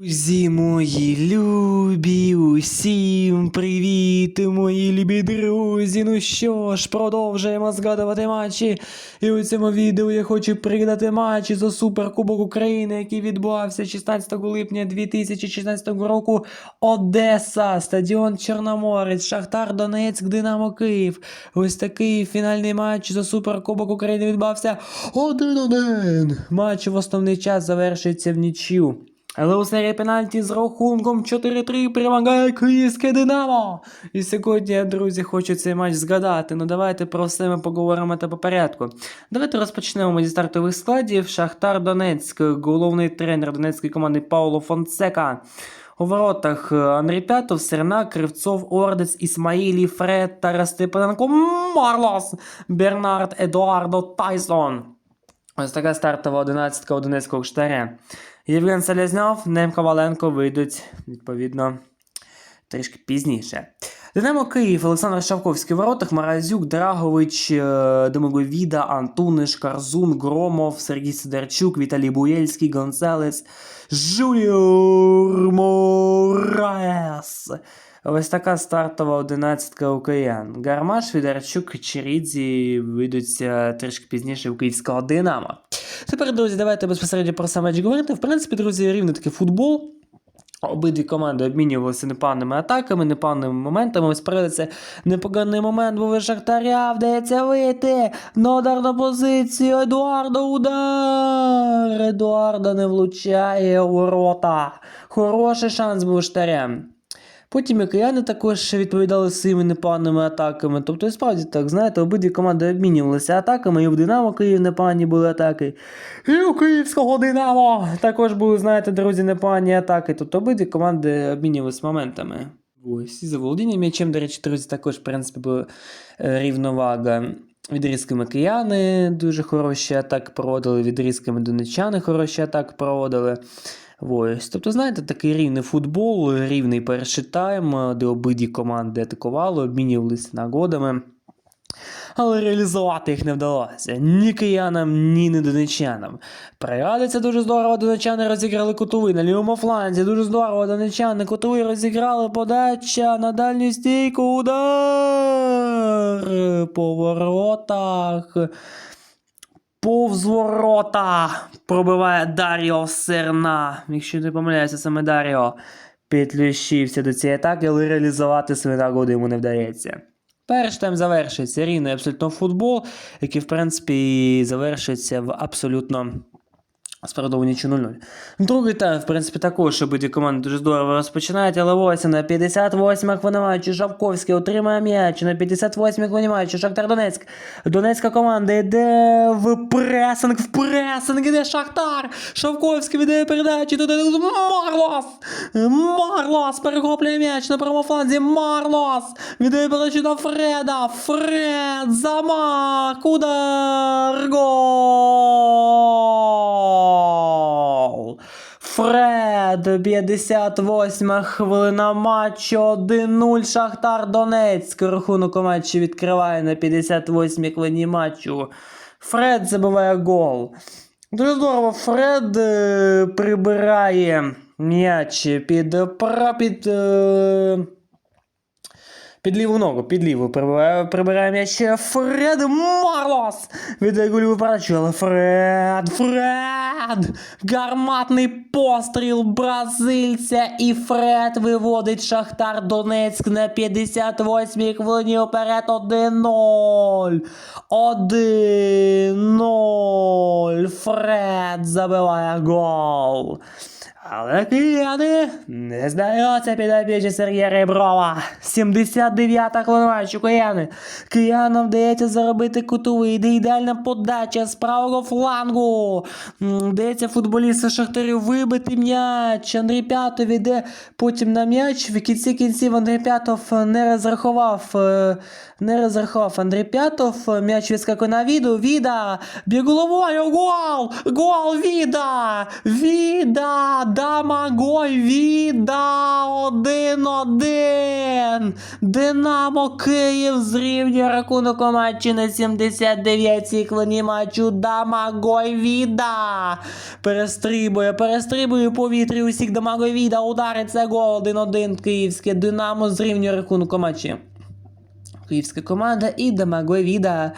Друзі мої любі, усім привіт, мої любі друзі. Ну що ж, продовжуємо згадувати матчі. І у цьому відео я хочу пригадати матчі за Суперкубок України, який відбувався 16 липня 2016 року. Одеса, стадіон Чорноморець, Шахтар Донецьк, Динамо Київ. Ось такий фінальний матч за Суперкубок України відбувався 1-1. Матч в основний час завершується в нічю. Але у серії пенальті з рахунком 4-3 перемагає Київське Динамо. І сьогодні, друзі, хочу цей матч згадати. Ну давайте про все ми поговоримо та по порядку. Давайте розпочнемо зі стартових складів. Шахтар Донецьк, головний тренер донецької команди Пауло Фонсека. У воротах Андрій Пятов, Сернак, Кривцов, Ордець, Ісмаїлі, Фред, Тарас Степаненко, Марлос, Бернард, Едуардо, Тайсон. Ось така стартова одинадцятка у Донецького штаря. Євген Селезньов, Нем Коваленко вийдуть, відповідно, трішки пізніше. Динамо Київ, Олександр Шавковський воротах, Маразюк, Драгович, е, Домоговіда, Антуниш, Карзун, Громов, Сергій Сидорчук, Віталій Буєльський, Гонсалес, Жуніор Мораес. Ось така стартова одинадцятка у киян. Гармаш, Федорчук, Черідзі вийдуть е, трішки пізніше у київського Динамо. Тепер, друзі, давайте безпосередньо про сам матч говорити. В принципі, друзі, рівний такий футбол. Обидві команди обмінювалися непоганими атаками, непоганими моментами. Ось це непоганий момент, бо ви Шахтаря вдається вийти на ударну позицію. Едуардо удар! Едуардо не влучає у ворота. Хороший шанс був у Шахтаря. Потім і також відповідали своїми непоганими атаками. Тобто, і справді так, знаєте, обидві команди обмінювалися атаками, і в Динамо Київ непогані були атаки. І у Київського Динамо також були, знаєте, друзі, непогані атаки. Тобто обидві команди обмінювалися моментами. Ось, і за володінням м'ячем, до речі, друзі, також, в принципі, була е, рівновага. Відрізками кияни дуже хороші атаки проводили, відрізками донечани хороші атаки проводили. Ось. Тобто, знаєте, такий рівний футбол, рівний перший тайм, де обидві команди атакували, обмінювалися нагодами. Але реалізувати їх не вдалося ні киянам, ні не донечанам. Пригадується дуже здорово, донечани розіграли кутовий на лівому фланзі. Дуже здорово, донечани кутовий розіграли подача на дальню стійку. Удар по воротах. Повз ворота пробиває Даріо Серна. Якщо не помиляюся, саме Даріо підключився до цієї атаки, але реалізувати свої нагоди йому не вдається. Перший тайм завершується рівний абсолютно футбол, який, в принципі, завершиться в абсолютно справедливо нічу 0-0. Другий тайм, в принципі, також обидві команди дуже здорово розпочинають, але ось на 58 хвилині Жавковський отримає м'яч. На 58 хвилині Шахтар Донецьк. Донецька команда йде в пресинг, в пресинг іде Шахтар. Шавковський віддає передачі. Туди Марлос! Марлос перехоплює м'яч на правому фланзі. Марлос! Віддає передачу на Фреда. Фред! Замах! Удар! Гол! Фред, 58 хвилина матчу, 1-0 Шахтар Донецьк. Рахунок у матчі відкриває на 58-й хвилині матчу. Фред забиває гол. Дуже здорово, Фред е, прибирає м'яч під, пра- під, е, під ліву ногу, під ліву прибирає, прибирає м'яч Фред Марлос. Віддає гольову передачу, але Фред, Фред! Гарматний постріл бразильця і Фред виводить Шахтар Донецьк на 58-й хвилині уперед 1-0. 1-0. Фред забиває гол. Але кияни не здаються підопічні Сергія Реброва. 79-та хвилина матчу, кияни. Киянам вдається заробити кутовий, йде ідеальна подача з правого флангу. Вдається футболісту Шахтарю вибити м'яч. Андрій П'ятов іде потім на м'яч. В кінці кінців Андрій П'ятов не розрахував. е, Не розрахував Андрій П'ятов. М'яч відскакує на віду. Віда! Б'є головою. Гол! Гол! Віда! Віда! Дамагой Віда 1-1. Динамо Київ зрівнює рахунок у матчі на 79-й хвилині матчу. Дамагой Віда. Перестрибує, перестрибує у повітрі усіх Дамагой Віда. Ударить гол 1-1. Київське Динамо зрівнює рахунок у матчі. Київська команда і Дамагой Віда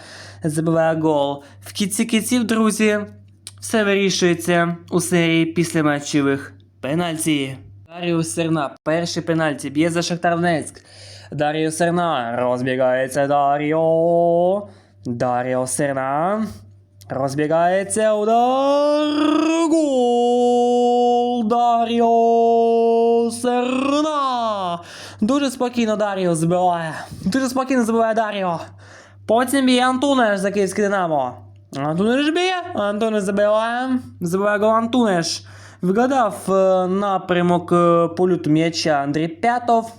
забиває гол. В кінці кінців, друзі, все вирішується у серії післяматчевих пенальті. Даріо Серна, перший пенальті, б'є за Шахтар. Даріо Серна, розбігається Даріо. Даріо Серна. Розбігається удар. Гол! Даріо Серна. Дуже спокійно Даріо збиває. Дуже спокійно забиває Даріо. Потім б'є Антунеш за київське Динамо. Антунеш б'є, Антунеш забиває. Забиває гол Антунеш. Вигадав е, напрямок е, польоту м'яча Андрій П'ятов.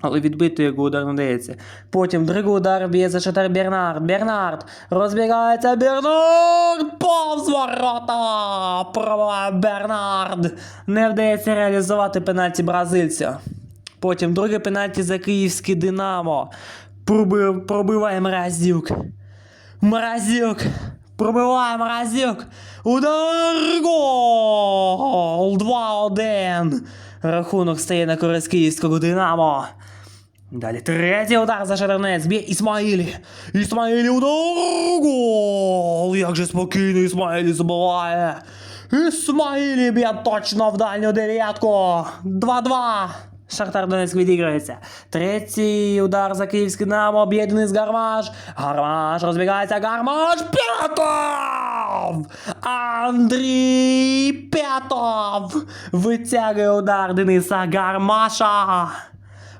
Але відбити його удар не дається. Потім другий удар б'є за шатар Бернард. Бернард розбігається Бернард повз ворота. Пробиває Бернард. Не вдається реалізувати пенальті бразильця. Потім другий пенальті за київське Динамо. Пробив, пробиває Мразюк. Мразюк. Пробиває Мразюк. Удар гол! 2-1. Рахунок стає на користь київського Динамо. Далі третій удар за Шадернець. Б'є Ісмаїлі. Ісмаїлі удар гол! Як же спокійно Ісмаїлі забиває. Ісмаїлі б'є точно в дальню дев'ятку. 2-2. Шахтар Донецьк відіграється. Третій удар за київський Динамо. Б'є Денис Гармаш. Гармаш розбігається. Гармаш. П'ятов! Андрій П'ятов! Витягує удар Дениса Гармаша.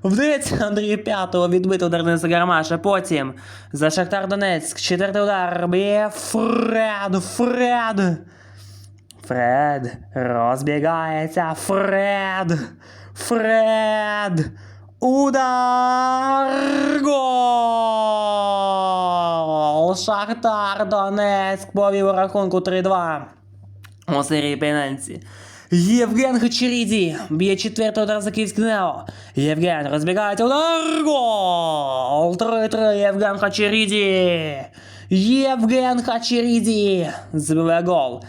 Вдається Андрію П'ятого відбити удар Дениса Гармаша. Потім за Шахтар Донецьк. Четвертий удар б'є Фред. Фред. Фред розбігається. Фред. Фред. Удар. Гол. Шахтар Донецьк повів у рахунку 3-2 у серії пенальті. Євген Хачеріді б'є четвертий удар за київський Динамо. Євген розбігається удар. Гол. 3-3 Євген Хачеріді. Євген Хачеріді забиває гол.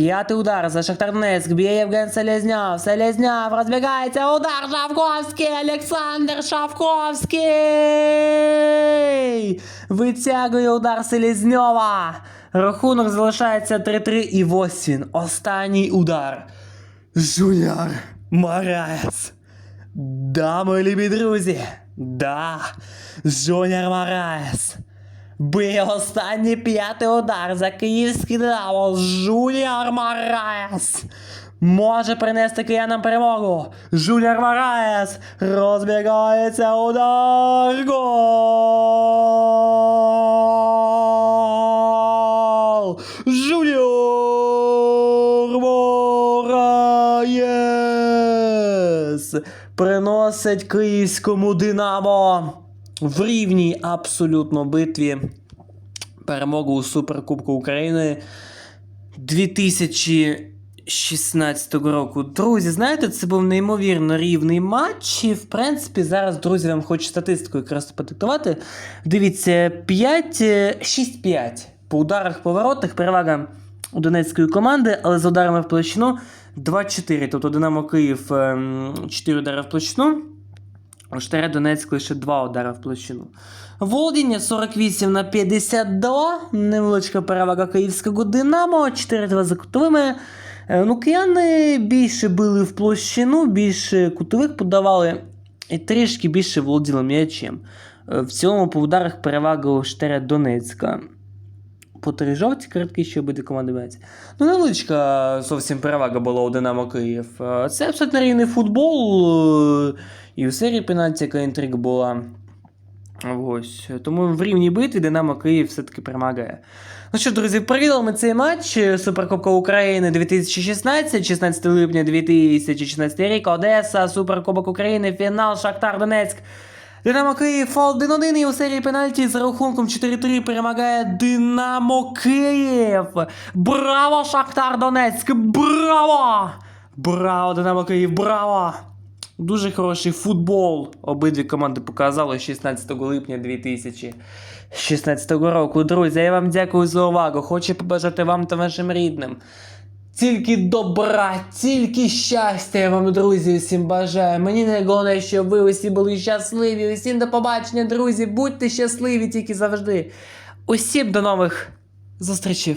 П'ятий удар за Шахтар Донецьк. Б'є Євген Селезняв. Селезняв розбігається. Удар Шавковський. Олександр Шавковський. Витягує удар Селезньова. Рахунок залишається 3-3 і ось. Останній удар. Жуніор Мараес. Да, мої любі друзі. Да. Жуніор Мараес. Бив останній п'ятий удар за київський Динамо. Жуніор Мараес. Може принести киянам перемогу. Жуніор Мараес розбігається удар. Гол! Жуніор Мараес приносить київському Динамо в рівній абсолютно битві перемогу у Суперкубку України 2016 року. Друзі, знаєте, це був неймовірно рівний матч. І, в принципі, зараз, друзі, вам хочу статистику якраз подиктувати. Дивіться, 5, 6-5 по ударах поворотах. Перевага у донецької команди, але з ударами в площину 2-4. Тобто Динамо Київ 4 удари в площину. У Штаре Донецьк лише 2 удари в площину. Володіння 48 на 52. Невеличка перевага київського Динамо. 4-2 за кутовими. Е, Ну, кияни більше били в площину, більше кутових подавали і трішки більше володіли м'ячем. Е, В цілому по ударах перевага у Штаре Донецька. По три жовті картки, що обидві команди мають. Ну, невеличка зовсім перевага була у Динамо Київ. Е, Це абсолютно рівний футбол. е, І у серії пенальті яка інтрига була. Ось. Тому в рівній битві Динамо Київ все-таки перемагає. Ну що, друзі, провідали ми цей матч Суперкубка України 2016, 16 липня 2016 рік, Одеса, Суперкубок України, фінал Шахтар Донецьк. Динамо Київ 1-1 і у серії пенальті з рахунком 4-3 перемагає Динамо Київ. Браво, Шахтар Донецьк! Браво! Браво, Динамо Київ, браво! Дуже хороший футбол. Обидві команди показали 16 липня 2016 року. Друзі, я вам дякую за увагу. Хочу побажати вам та вашим рідним. Тільки добра, тільки щастя я вам, друзі, усім бажаю. Мені найголовніше, щоб ви усі були щасливі. Усім до побачення, друзі. Будьте щасливі тільки завжди. Усім до нових зустрічей.